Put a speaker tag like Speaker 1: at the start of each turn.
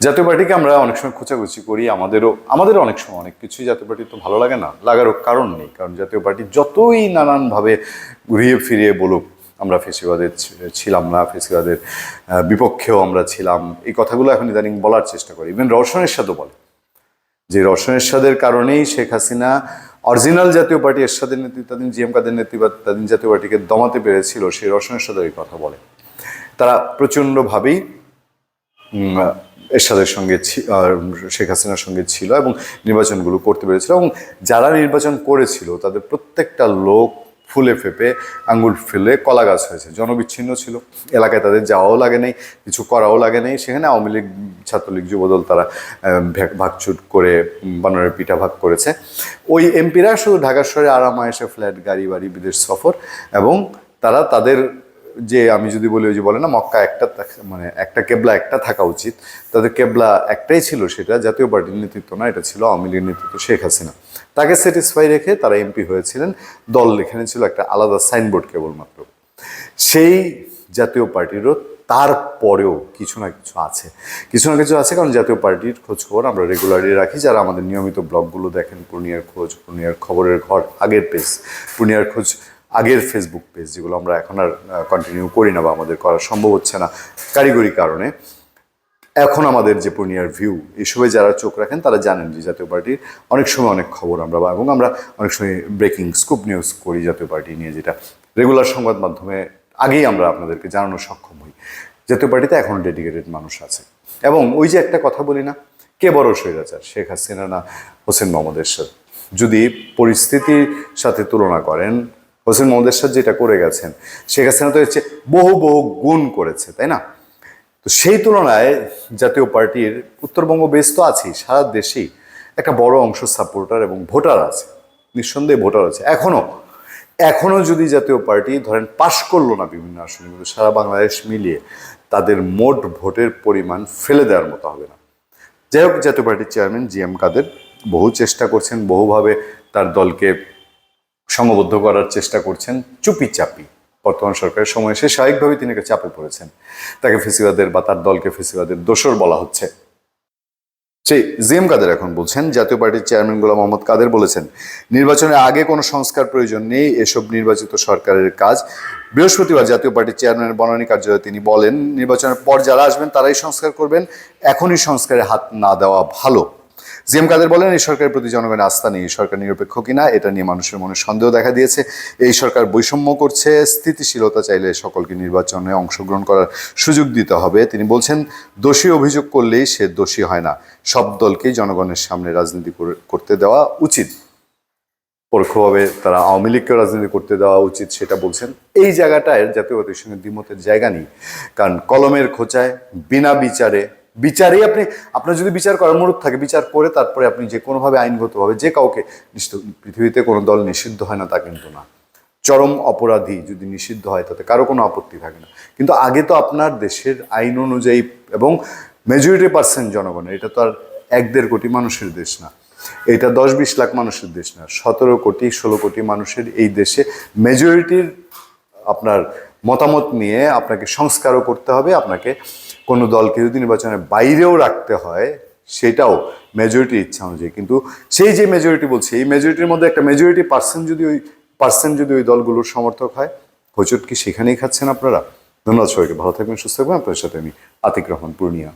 Speaker 1: জাতীয় পার্টিকে আমরা অনেক সময় খোঁচাখুচি করি, আমাদেরও আমাদেরও অনেক সময় অনেক কিছুই জাতীয় পার্টি তো ভালো লাগে না, লাগারও কারণ নেই, কারণ জাতীয় পার্টি যতই নানানভাবে ঘুরিয়ে ফিরিয়ে বলুক, আমরা ফেসিবাদের ছিলাম না, ফেসিবাদের বিপক্ষেও আমরা ছিলাম, এই কথাগুলো এখন ইদানিং বলার চেষ্টা করি। ইভেন রওশনের সাথেও বলে যে রওশন এরশাদের কারণেই শেখ হাসিনা অরিজিনাল জাতীয় পার্টি এরশাদের নেতৃত্বাধীন জিএম কাদের নেতৃত্বাধীন জাতীয় পার্টিকে দমাতে পেরেছিল, সেই রওশন এরশাদের এই কথা বলে। তারা প্রচণ্ডভাবেই এরশাদের সঙ্গে শেখ হাসিনার সঙ্গে ছিল এবং নির্বাচনগুলো করতে পেরেছিল এবং যারা নির্বাচন করেছিল, তাদের প্রত্যেকটা লোক ফুলে ফেপে আঙ্গুল ফেলে কলা গাছ হয়েছে। জনবিচ্ছিন্ন ছিল। এলাকায় তাদের যাওয়াও লাগে নাই, কিছু করাও লাগে নাই। সেখানে আওয়ামী লীগ, ছাত্রলীগ, যুবদল তারা ভাগচুট করে বানরের পিঠা ভাগ করেছে। ওই এমপিরা শুধু ঢাকা শহরে আরাম এসে ফ্ল্যাট, গাড়ি, বাড়ি, বিদেশ সফর এবং তারা তাদের যে আমি যদি বলি ওই যে বলে না, মক্কা একটা মানে একটা কেবলা একটা থাকা উচিত। তাদের কেবলা একটাই ছিল সেটা জাতীয় পার্টির নেতৃত্ব না, এটা ছিল আওয়ামী লীগের নেতৃত্ব শেখ হাসিনা। তাকে স্যাটিসফাই রেখে তারা এমপি হয়েছিলেন। দল এখানে ছিল একটা আলাদা সাইনবোর্ড কেবলমাত্র। সেই জাতীয় পার্টিরও তারপরেও কিছু না কিছু আছে। কিছু না কিছু আছে, কারণ জাতীয় পার্টির খোঁজখবর আমরা রেগুলারলি রাখি। যারা আমাদের নিয়মিত ব্লগগুলো দেখেন, পূর্ণিয়ার খোঁজ, পূর্ণিয়ার খবরের ঘর, আগের পেজ পূর্ণিয়ার খোঁজ আগের ফেসবুক পেজ যেগুলো আমরা এখন আর কন্টিনিউ করি না বা আমাদের করা সম্ভব হচ্ছে না, কারিগরি কারণে। এখন আমাদের যে পূর্ণিয়ার ভিউ এসবে যারা চোখ রাখেন তারা জানেন যে জাতীয় পার্টির অনেক সময় অনেক খবর আমরা বা, এবং আমরা অনেক সময় ব্রেকিং স্কুপ নিউজ করি জাতীয় পার্টি নিয়ে, যেটা রেগুলার সংবাদ মাধ্যমে আগেই আমরা আপনাদেরকে জানানো সক্ষম হই। জাতীয় পার্টিতে এখন ডেডিকেটেড মানুষ আছে। এবং ওই যে একটা কথা বলি না, কে বড় স্বৈরাচার? শেখ হাসিনা না হোসেন মোহাম্মদ এরশাদ? যদি পরিস্থিতির সাথে তুলনা করেন হোসেন মোহাম্মদ এরশাদ যেটা করে গেছেন, শেখ হাসিনা তো এর বহু বহু গুণ করেছে, তাই না? তো সেই তুলনায় জাতীয় পার্টির উত্তরবঙ্গ বেশ তো আছেই, সারা দেশেই একটা বড় অংশ সাপোর্টার এবং ভোটার আছে, নিঃসন্দেহে ভোটার আছে। এখনও এখনও যদি জাতীয় পার্টি ধরেন পাশ করল না বিভিন্ন আসনে, কিন্তু সারা বাংলাদেশ মিলিয়ে তাদের মোট ভোটের পরিমাণ ফেলে দেওয়ার মতো হবে না। যাই হোক, জাতীয় পার্টির চেয়ারম্যান জি এম কাদের বহু চেষ্টা করছেন, বহুভাবে তার দলকে সংঘবদ্ধ করার চেষ্টা করছেন চুপি চাপি। বর্তমান সরকারের সময় সে স্বাভাবিকভাবে তিনি চাপে পড়েছেন। তাকে ফেসিবাদের বা তার দলকে ফেসিবাদের দোসর বলা হচ্ছে। সেই জিএম কাদের এখন বলছেন, জাতীয় পার্টির চেয়ারম্যান গোলাম মোহাম্মদ কাদের বলেছেন, নির্বাচনের আগে কোনো সংস্কার প্রয়োজন নেই, এসব নির্বাচিত সরকারের কাজ। বৃহস্পতিবার জাতীয় পার্টির চেয়ারম্যানের বনানী কার্যালয়ে তিনি বলেন, নির্বাচনের পর যারা আসবেন তারাই সংস্কার করবেন, এখনই সংস্কারে হাত না দেওয়া ভালো। জিএম কাদের বলেন, এই সরকারের প্রতি জনগণের আস্থা নেই। সরকার নিরপেক্ষ কিনা, এটা নিয়ে মানুষের মনে সন্দেহ দেখা দিয়েছে। এই সরকার বৈষম্য করছে, স্থিতিশীলতা চাইলে সকলকে নির্বাচনে অংশগ্রহণ করার সুযোগ দিতে হবে। তিনি বলছেন, দোষী অভিযোগ করলেই সে দোষী হয় না। সব দলকেই জনগণের সামনে রাজনীতি করে- করতে দেওয়া উচিত। পরোক্ষভাবে তারা আওয়ামী লীগকেও রাজনীতি করতে দেওয়া উচিত, সেটা বলছেন। এই জায়গাটায় জাতীয় সঙ্গে দ্বিমতের জায়গা নেই। কারণ কলমের খোঁচায়, বিনা বিচারে বিচারেই আপনি, আপনার যদি বিচার করার মুরুদ থাকে, বিচার করে তারপরে আপনি যে কোনোভাবে আইনগতভাবে যে কাউকে পৃথিবীতে কোনো দল নিষিদ্ধ হয় না, তা কিন্তু না। চরম অপরাধী যদি নিষিদ্ধ হয়, তাতে কারও কোনো আপত্তি থাকে না। কিন্তু আগে তো আপনার দেশের আইন অনুযায়ী এবং মেজরিটি পার্সেন্ট জনগণের, এটা তো আর এক দেড় কোটি মানুষের দেশ না। এটা দশ বিশ লাখ মানুষের দেশ না, সতেরো কোটি, ষোলো কোটি মানুষের এই দেশে মেজরিটির আপনার মতামত নিয়ে আপনাকে সংস্কারও করতে হবে, আপনাকে কোনো দলকে যদি নির্বাচনের বাইরেও রাখতে হয়, সেটাও মেজরিটির ইচ্ছা অনুযায়ী। কিন্তু সেই যে মেজরিটি বলছে, এই মেজরিটির মধ্যে একটা মেজরিটি পার্সেন্ট যদি ওই পার্সেন্ট যদি ওই দলগুলোর সমর্থক হয় হোচট কি সেখানেই খাচ্ছেন আপনারা? ধন্যবাদ সবাইকে, ভালো থাকবেন, সুস্থ থাকবেন। আপনার সাথে আমি আতিক রহমান, পূর্ণিয়া।